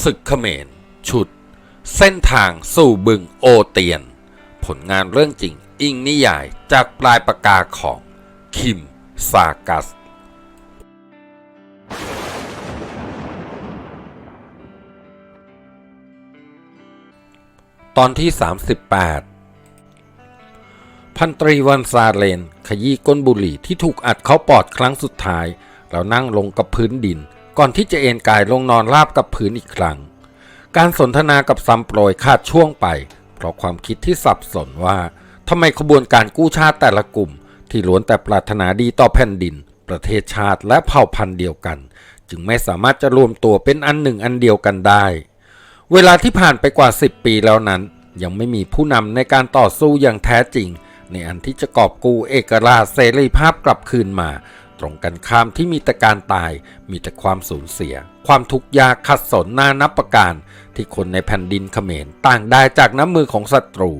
ศึกเขมร ชุด เส้นทางสู่บึงโอเตียน ผลงานเรื่องจริงอิงนิยายจากปลายปากกาของ คิม ซากัส ตอนที่ 38 พันตรีวันซาเลน ขยี้ก้นบุหรี่ที่ถูกอัดเข้าปอดครั้งสุดท้าย แล้วนั่งลงกับพื้นดิน ก่อนที่จะเอนกายลงนอนราบกับพื้นอีกครั้ง การสนทนากับซัมโปรยขาดช่วงไป เพราะความคิดที่สับสนว่าทำไมขบวนการกู้ชาติแต่ละกลุ่ม ที่ล้วนแต่ปรารถนาดีต่อแผ่นดิน ประเทศชาติและเผ่าพันธุ์เดียวกัน จึงไม่สามารถจะรวมตัวเป็นอันหนึ่งอันเดียวกันได้ เวลาที่ผ่านไปกว่า 10 ปีแล้วนั้น ยังไม่มีผู้นำในการต่อสู้อย่างแท้จริง ในอันที่จะกอบกู้เอกราชเสรีภาพกลับคืนมา ตรงกันข้ามที่มีแต่การตาย มีแต่ความสูญเสีย ความทุกข์ยากขัดสนนานับประการ ที่คนในแผ่นดินเขมรต่างได้จากน้ำมือของศัตรู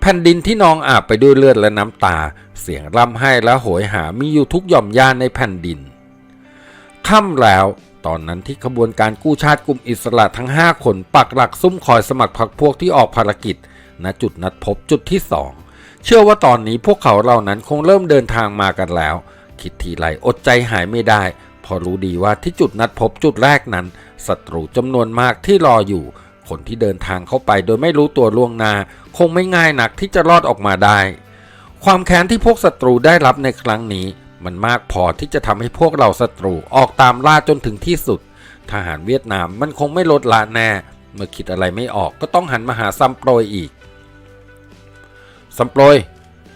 แผ่นดินที่นองอาบไปด้วยเลือดและน้ำตา เสียงร่ำไห้และโหยหามีอยู่ทุกหย่อมย่านในแผ่นดินค่ำแล้ว ตอนนั้นที่ขบวนการกู้ชาติกลุ่มอิสระทั้ง 5 คนปักหลักซุ่มคอยสมัครพรรคพวกที่ออกภารกิจ ณจุดนัดพบจุดที่2เชื่อว่าตอนนี้พวกเขาเหล่านั้นคงเริ่มเดินทางมากันแล้ว คิดทีไรอดใจหายไม่ได้ พอรู้ดีว่าที่จุดนัดพบจุดแรกนั้นศัตรูจำนวนมากที่รออยู่ คนที่เดินทางเข้าไปโดยไม่รู้ตัวล่วงหน้า คงไม่ง่ายนักที่จะรอดออกมาได้ ความแค้นที่พวกศัตรูได้รับในครั้งนี้ มันมากพอที่จะทำให้พวกเราศัตรูออกตามล่าจนถึงที่สุด ทหารเวียดนามมันคงไม่ลดละแน่ เมื่อคิดอะไรไม่ออกก็ต้องหันมาหาซัมโปรยอีกซัมโปรย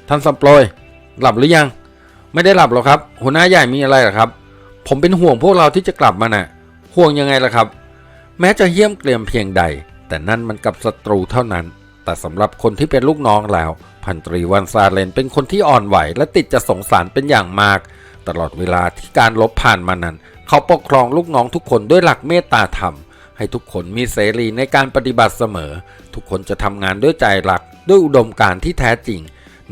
ท่านซัมโปรยหลับหรือยัง ไม่ได้หลับหรอกครับ หัวหน้าใหญ่มีอะไรหรอครับ ผมเป็นห่วงพวกเราที่จะกลับมาน่ะ ห่วงยังไงล่ะครับ แม้จะเยี่ยมเกรียมเพียงใด แต่นั่นมันกับศัตรูเท่านั้น แต่สำหรับคนที่เป็นลูกน้องแล้ว พันตรีวันซาเลนเป็นคนที่อ่อนไหว และติดจะสงสารเป็นอย่างมาก ตลอดเวลาที่การลบผ่านมานั้น เขาปกครองลูกน้องทุกคนด้วยหลักเมตตาธรรม ให้ทุกคนมีเสรีในการปฏิบัติเสมอ ทุกคนจะทำงานด้วยใจรักด้วยอุดมการณ์ที่แท้จริง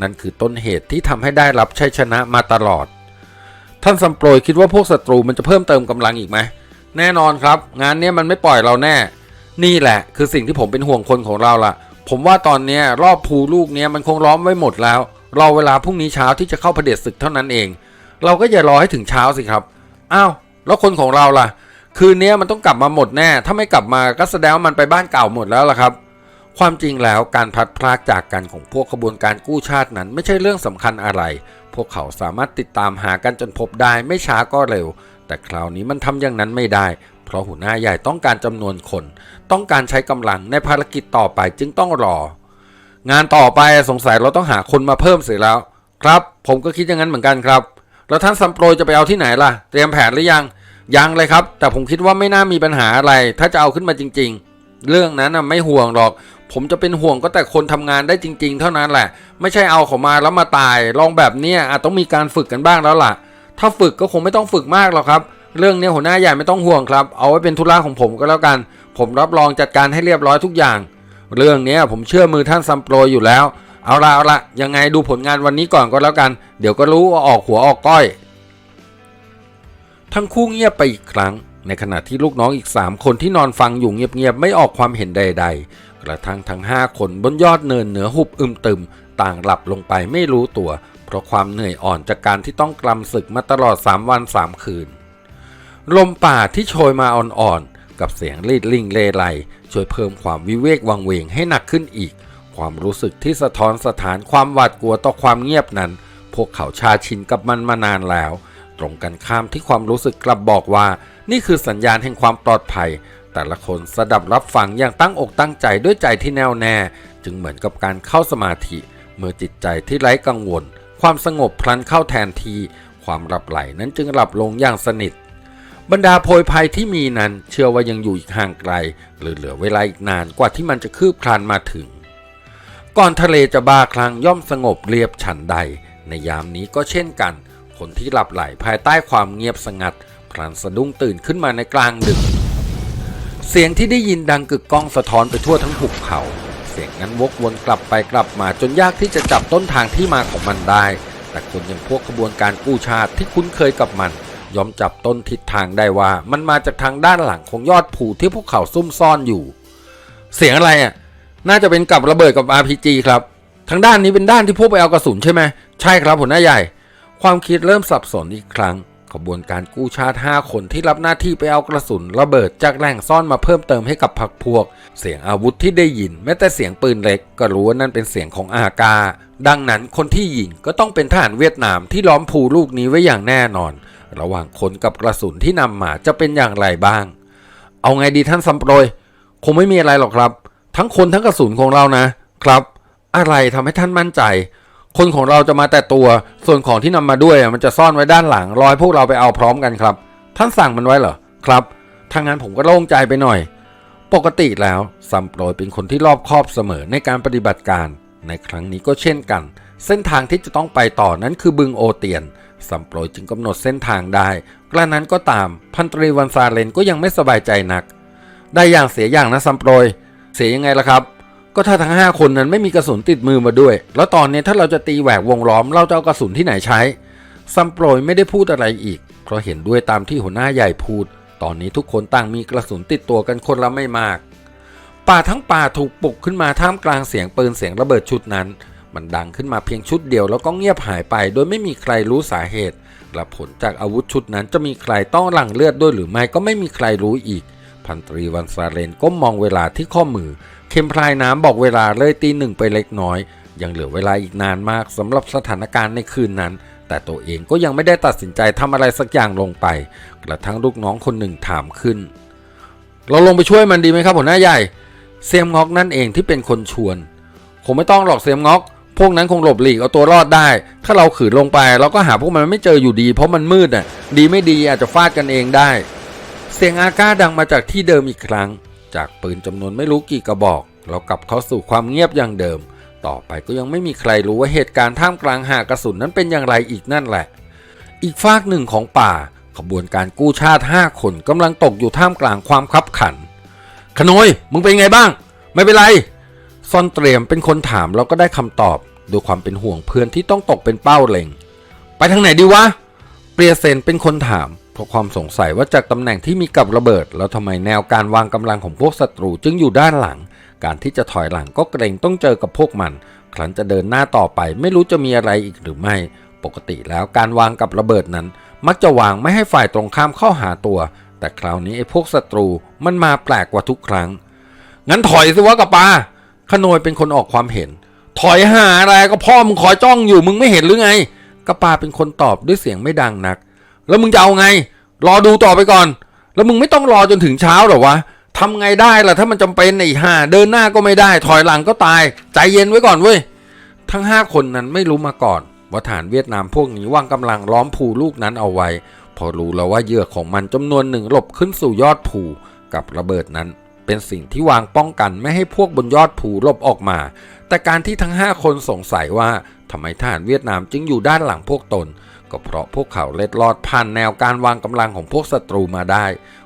นั่นคือต้นเหตุที่ทำให้ได้รับชัยชนะมาตลอด ท่านสัมโปรยคิดว่าพวกศัตรูมันจะเพิ่มเติมกำลังอีกไหมแน่นอนครับ งานนี้มันไม่ปล่อยเราแน่ นี่แหละ คือสิ่งที่ผมเป็นห่วงคนของเราล่ะ ผมว่าตอนนี้รอบภูลูกนี้มันคงล้อมไว้หมดแล้วรอเวลาพรุ่งนี้เช้าที่จะเข้าเผด็จศึกเท่านั้นเอง เราก็อย่ารอให้ถึงเช้าสิครับอ้าวแล้วคนของเราล่ะ คืนนี้มันต้องกลับมาหมดแน่ ถ้าไม่กลับมาก็แสดงว่ามันไปบ้านเก่าหมดแล้วล่ะครับ ความจริงแล้วการพัดพรากจากกันของพวกขบวนการกู้ชาตินั้นไม่ใช่เรื่องสำคัญอะไร พวกเขาสามารถติดตามหากันจนพบได้ไม่ช้าก็เร็ว แต่คราวนี้มันทำอย่างนั้นไม่ได้ เพราะหัวหน้าใหญ่ต้องการจำนวนคน ต้องการใช้กำลังในภารกิจต่อไปจึงต้องรอ งานต่อไปสงสัยเราต้องหาคนมาเพิ่มเสียแล้ว ครับ ผมก็คิดอย่างนั้นเหมือนกันครับ แล้วท่านซัมโปรยจะไปเอาที่ไหนล่ะ เตรียมแผนหรือยัง ยังเลยครับ แต่ผมคิดว่าไม่น่ามีปัญหาอะไร ถ้าจะเอาขึ้นมาจริง ๆ เรื่องนั้นไม่ห่วงหรอก ผมจะเป็นห่วงก็แต่คนทำงานได้จริง ๆ เท่านั้นแหละ ไม่ใช่เอาเขามาแล้วมาตาย ลองแบบเนี้ยอาจต้องมีการฝึกกันบ้างแล้วล่ะ ถ้าฝึกก็คงไม่ต้องฝึกมากหรอกครับ เรื่องนี้หัวหน้าใหญ่ไม่ต้องห่วงครับ เอาไว้เป็นธุระของผมก็แล้วกัน ผมรับรองจัดการให้เรียบร้อยทุกอย่าง เรื่องนี้ผมเชื่อมือท่านซัมโปรอยู่แล้ว เอาละเอาละยังไงดูผลงานวันนี้ก่อนก็แล้วกัน เดี๋ยวก็รู้ว่าออกหัวออกก้อย ทั้งคู่เงียบไปอีกครั้งในขณะที่ลูกน้องอีก 3 คนที่นอนฟังอยู่เงียบๆ ไม่ออกความเห็นใดๆ กระทั่งทั้ง 5 คนบนยอดเนินเหนือหุบอึมตึม ต่างหลับลงไปไม่รู้ตัว เพราะความเหนื่อยอ่อนจากการที่ต้องกลำศึกมาตลอด 3 วัน 3 คืน ลมป่าที่โชยมาอ่อนๆ กับเสียงรีดลิงเลไลช่วยเพิ่มความวิเวกวังเวงให้หนักขึ้นอีก ความรู้สึกที่สะท้อนสถานความหวาดกลัวต่อความเงียบนั้น พวกเขาชาชินกับมันมานานแล้ว ตรงกันข้ามที่ความรู้สึกกลับบอกว่า นี่คือสัญญาณแห่งความปลอดภัย แต่ละคนสดับรับฟังอย่างตั้งอกตั้งใจด้วยใจที่แน่วแน่ จึงเหมือนกับการเข้าสมาธิ เมื่อจิตใจที่ไร้กังวล ความสงบพลันเข้าแทนที ความหลับไหลนั้นจึงหลับลงอย่างสนิท บรรดาโพยภัยที่มีนั้นเชื่อว่ายังอยู่อีกห่างไกล หรือเหลือเวลาอีกนานกว่าที่มันจะคืบคลานมาถึง ก่อนทะเลจะบ้าคลั่งย่อมสงบเรียบฉันใด ในยามนี้ก็เช่นกัน คนที่หลับไหลภายใต้ความเงียบสงัดพลันสะดุ้งตื่นขึ้นมาในกลางดึก เสียงที่ได้ยินดังกึกก้องสะท้อนไปทั่วทั้งหุบเขา เสียงนั้นวกวนกลับไปกลับมาจนยากที่จะจับต้นทางที่มาของมันได้ แต่คนอย่างพวกขบวนการกู้ชาติที่คุ้นเคยกับมันยอมจับต้นทิศทางได้ว่า มันมาจากทางด้านหลังของยอดภูที่พวกเขาซุ่มซ่อนอยู่ เสียงอะไรอะ น่าจะเป็นกับระเบิดกับ RPG ครับ ทางด้านนี้เป็นด้านที่พวกไปเอากระสุนใช่ไหมใช่ครับหัวหน้าใหญ่ ความคิดเริ่มสับสนอีกครั้ง ขบวนการกู้ชาติ 5 คนที่รับหน้าที่ไปเอากระสุนระเบิดจากแหล่งซ่อนมาเพิ่มเติมให้กับพรรคพวก เสียงอาวุธที่ได้ยิน แม้แต่เสียงปืนเล็ก ก็รู้ว่านั่นเป็นเสียงของอากา ดังนั้นคนที่ยิงก็ต้องเป็นทหารเวียดนามที่ล้อมภูลูกนี้ไว้อย่างแน่นอน ระหว่างคนกับกระสุนที่นำมาจะเป็นอย่างไรบ้าง เอาไงดีท่านซัมโปรย คงไม่มีอะไรหรอกครับ ทั้งคนทั้งกระสุนของเรานะ ครับ อะไรทำให้ท่านมั่นใจ คนของเราจะมาแต่ตัว ส่วนของที่นำมาด้วยมันจะซ่อนไว้ด้านหลังรอยพวกเราไปเอาพร้อมกันครับ ท่านสั่งมันไว้เหรอครับทางนั้นผมก็โล่งใจไปหน่อย ปกติแล้วซัมโปรยเป็นคนที่รอบคอบเสมอในการปฏิบัติการ ในครั้งนี้ก็เช่นกัน เส้นทางที่จะต้องไปต่อนั้นคือบึงโอเตียนซัมโปรยจึงกำหนดเส้นทางได้กระนั้นก็ตามพันตรีวันซาเลนก็ยังไม่สบายใจนัก ได้อย่างเสียอย่างนะซัมโปรย เสียยังไงล่ะครับ ก็ถ้าทั้ง 5 คนนั้นไม่มีกระสุนติดมือมาด้วย แล้วตอนนี้ถ้าเราจะตีแหวกวงล้อมเราจะเอากระสุนที่ไหนใช้ซัมโปรยไม่ได้พูดอะไรอีก เพราะเห็นด้วยตามที่หัวหน้าใหญ่พูด ตอนนี้ทุกคนต่างมีกระสุนติดตัวกันคนละไม่มาก ป่าทั้งป่าถูกปลุกขึ้นมาท่ามกลางเสียงปืนเสียงระเบิดชุดนั้น มันดังขึ้นมาเพียงชุดเดียวแล้วก็เงียบหายไป โดยไม่มีใครรู้สาเหตุและผลจากอาวุธชุดนั้นจะมีใครต้องหลั่งเลือดด้วยหรือไม่ก็ไม่มีใครรู้อีก พันตรีวันซาเลนก้มมองเวลาที่ข้อมือ เข็มพลายน้ำบอกเวลาเลยตีหนึ่งไปเล็กน้อย ยังเหลือเวลาอีกนานมากสำหรับสถานการณ์ในคืนนั้น แต่ตัวเองก็ยังไม่ได้ตัดสินใจทำอะไรสักอย่างลงไป กระทั่งลูกน้องคนหนึ่งถามขึ้น เราลงไปช่วยมันดีไหมครับหัวหน้าใหญ่เซียมงอกนั่นเองที่เป็นคนชวนคงไม่ต้องหรอกเซียมงอกพวกนั้นคงหลบหลีกเอาตัวรอดได้ ถ้าเราขืนลงไป เราก็หาพวกมันไม่เจออยู่ดี เพราะมันมืดน่ะ ดีไม่ดีอาจจะฟาดกันเองได้ เสียงอาก้าดังมาจากที่เดิมอีกครั้ง จากปืนจำนวนไม่รู้กี่กระบอกเรากลับเข้าสู่ความเงียบอย่างเดิม ต่อไปก็ยังไม่มีใครรู้ว่าเหตุการณ์ท่ามกลางหากระสุนนั้นเป็นอย่างไรอีกนั่นแหละ อีกฝากหนึ่งของป่า ขบวนการกู้ชาติ 5 คนกำลังตกอยู่ท่ามกลางความคับขัน ขโนยมึงเป็นไงบ้าง ไม่เป็นไรซอนเตรียมเป็นคนถามแล้วก็ได้คำตอบด้วยความเป็นห่วงเพื่อนที่ต้องตกเป็นเป้าเล็ง ไปทางไหนดีวะเปรียเซนเป็นคนถาม เพราะความสงสัยว่าจากตำแหน่งที่มีกับระเบิด แล้วทำไมแนวการวางกำลังของพวกศัตรูจึงอยู่ด้านหลัง การที่จะถอยหลังก็เกรงต้องเจอกับพวกมัน ครั้นจะเดินหน้าต่อไปไม่รู้จะมีอะไรอีกหรือไม่ ปกติแล้วการวางกับระเบิดนั้น มักจะวางไม่ให้ฝ่ายตรงข้ามเข้าหาตัว แต่คราวนี้ไอ้พวกศัตรูมันมาแปลกกว่าทุกครั้ง งั้นถอยสิวะกับปาขโนยเป็นคนออกความเห็น ถอยหาอะไรก็พ่อมึงคอยจ้องอยู่มึงไม่เห็นหรือไงกระปาเป็นคนตอบด้วยเสียงไม่ดังนัก แล้วมึงจะเอาไง รอดูต่อไปก่อน แล้วมึงไม่ต้องรอจนถึงเช้าหรอวะทำไงได้ล่ะถ้ามันจำเป็นไอ้ห่าเดินหน้าก็ไม่ได้ ถอยหลังก็ตาย ใจเย็นไว้ก่อนเว้ยทั้งห้าคนนั้นไม่รู้มาก่อน ว่าฐานเวียดนามพวกนี้วางกำลังล้อมภูลูกนั้นเอาไว้ พอรู้แล้วว่าเหยื่อของมันจำนวนหนึ่งหลบขึ้นสู่ยอดภูกับระเบิดนั้น เป็นสิ่งที่วางป้องกันไม่ให้พวกบนยอดภูหลบออกมา แต่การที่ทั้ง 5 คนสงสัยว่าทำไมทหารเวียดนามจึงอยู่ด้านหลังพวกตน ก็เพราะพวกเขาเล็ดลอดผ่านแนวการวางกำลังของพวกศัตรูมาได้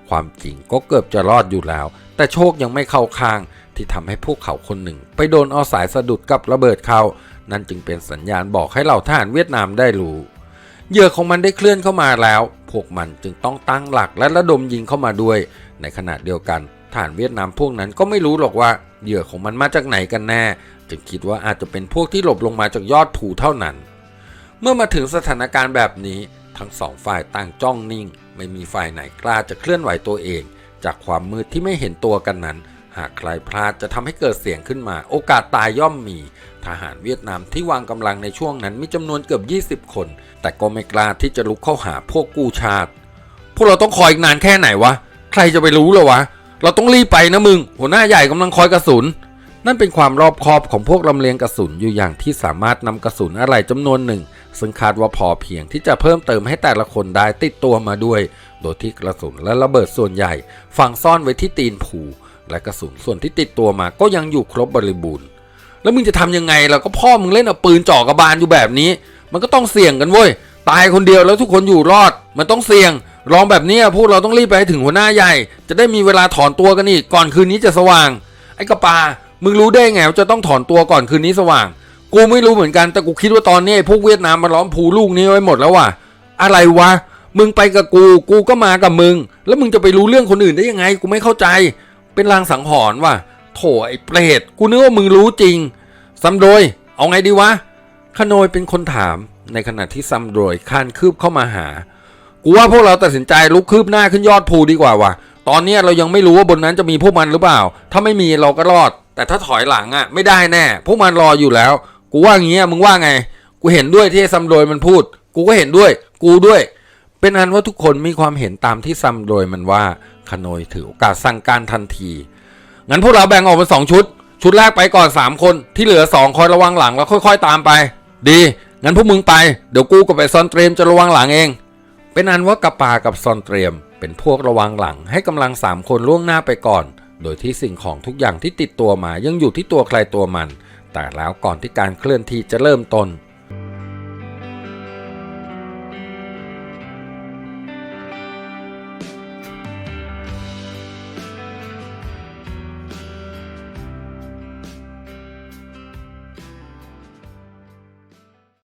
ความจริงก็เกือบจะรอดอยู่แล้ว แต่โชคยังไม่เข้าข้าง ที่ทำให้พวกเขาคนหนึ่ง ไปโดนเอาสายสะดุดกับระเบิดเข้า นั่นจึงเป็นสัญญาณบอกให้เหล่าทหารเวียดนามได้รู้เหยื่อของมันได้เคลื่อนเข้ามาแล้ว พวกมันจึงต้องตั้งหลักและระดมยิงเข้ามาด้วย ในขณะเดียวกันทหารเวียดนามพวกนั้นก็ไม่รู้หรอกว่าเหยื่อของมันมาจากไหนกันแน่ จึงคิดว่าอาจจะเป็นพวกที่หลบลงมาจากยอดภูเท่านั้น เมื่อมาถึงสถานการณ์แบบนี้ ทั้งสองฝ่ายต่างจ้องนิ่ง ไม่มีฝ่ายไหนกล้าจะเคลื่อนไหวตัวเอง จากความมืดที่ไม่เห็นตัวกันนั้น หากใครพลาดจะทำให้เกิดเสียงขึ้นมา โอกาสตายย่อมมี ทหารเวียดนามที่วางกำลังในช่วงนั้นมีจำนวนเกือบ 20 คน แต่ก็ไม่กล้าที่จะลุกเข้าหาพวกกู้ชาติ พวกเราต้องคอยอีกนานแค่ไหนวะ ใครจะไปรู้เหรอวะ เราต้องรีบไปนะมึง หัวหน้าใหญ่กำลังคอยกระสุนนั่นเป็นความรอบคอบของพวกลำเลียงกระสุนอยู่อย่างที่สามารถนำกระสุนอะไรจำนวนหนึ่ง ซึ่งคาดว่าพอเพียงที่จะเพิ่มเติมให้แต่ละคนได้ติดตัวมาด้วย โดยที่กระสุนและระเบิดส่วนใหญ่ฝังซ่อนไว้ที่ตีนผูและกระสุนส่วนที่ติดตัวมาก็ยังอยู่ครบบริบูรณ์ แล้วมึงจะทำยังไงล่ะก็พ่อมึงเล่นเอาปืนจ่อกระบาลอยู่แบบนี้ มันก็ต้องเสี่ยงกันเว้ย ตายคนเดียวแล้วทุกคนอยู่รอด มันต้องเสี่ยง ลองแบบนี้พวกเราต้องรีบไปถึงหัวหน้าใหญ่ จะได้มีเวลาถอนตัวกันอีกก่อนคืนนี้จะสว่าง ไอ้กระปา มึงรู้ได้ไงว่าจะต้องถอนตัวก่อนคืนนี้สว่าง กูไม่รู้เหมือนกันแต่กูคิดว่าตอนนี้พวกเวียดนามมาล้อมภูลูกนี้ไว้หมดแล้วว่ะ อะไรวะ มึงไปกับกู กูก็มากับมึง แล้วมึงจะไปรู้เรื่องคนอื่นได้ยังไง กูไม่เข้าใจ เป็นลางสังหรณ์ว่ะ โถไอ้เปรต กูนึกว่ามึงรู้จริงซัมโดย เอาไงดีวะ ขโนยเป็นคนถาม ในขณะที่ซัมโดยคานคืบเข้ามาหา กูว่าพวกเราตัดสินใจลุกคืบหน้าขึ้นยอดภูดีกว่าว่ะ ตอนนี้เรายังไม่รู้ว่าบนนั้นจะมีพวกมันหรือเปล่า ถ้าไม่มีเราก็รอด แต่ถ้าถอยหลังอะ ไม่ได้แน่ พวกมันรออยู่แล้ว กูว่าอย่างเงี้ยมึงว่าไง กูเห็นด้วยที่ซัมโดยมันพูด กูก็เห็นด้วย กูด้วย เป็นอันว่าทุกคนมีความเห็นตามที่ซัมโดยมันว่าขโนยถือโอกาสสั่งการทันที งั้นพวกเราแบ่งออกเป็นสองชุด ชุดแรกไปก่อนสามคนที่เหลือสองคอยระวังหลังแล้วค่อย ๆ ตามไป ดี งั้นพวกมึงไป เดี๋ยวกูกับไอซอนเตรียมจะระวังหลังเอง เป็นอันว่ากระปากับซอนเตรียม เป็นพวกระวังหลังให้กำลังสามคนล่วงหน้าไปก่อน โดยที่สิ่งของทุกอย่างที่ติดตัวมายังอยู่ที่ตัวใครตัวมัน แต่แล้วก่อนที่การเคลื่อนที่จะเริ่มต้น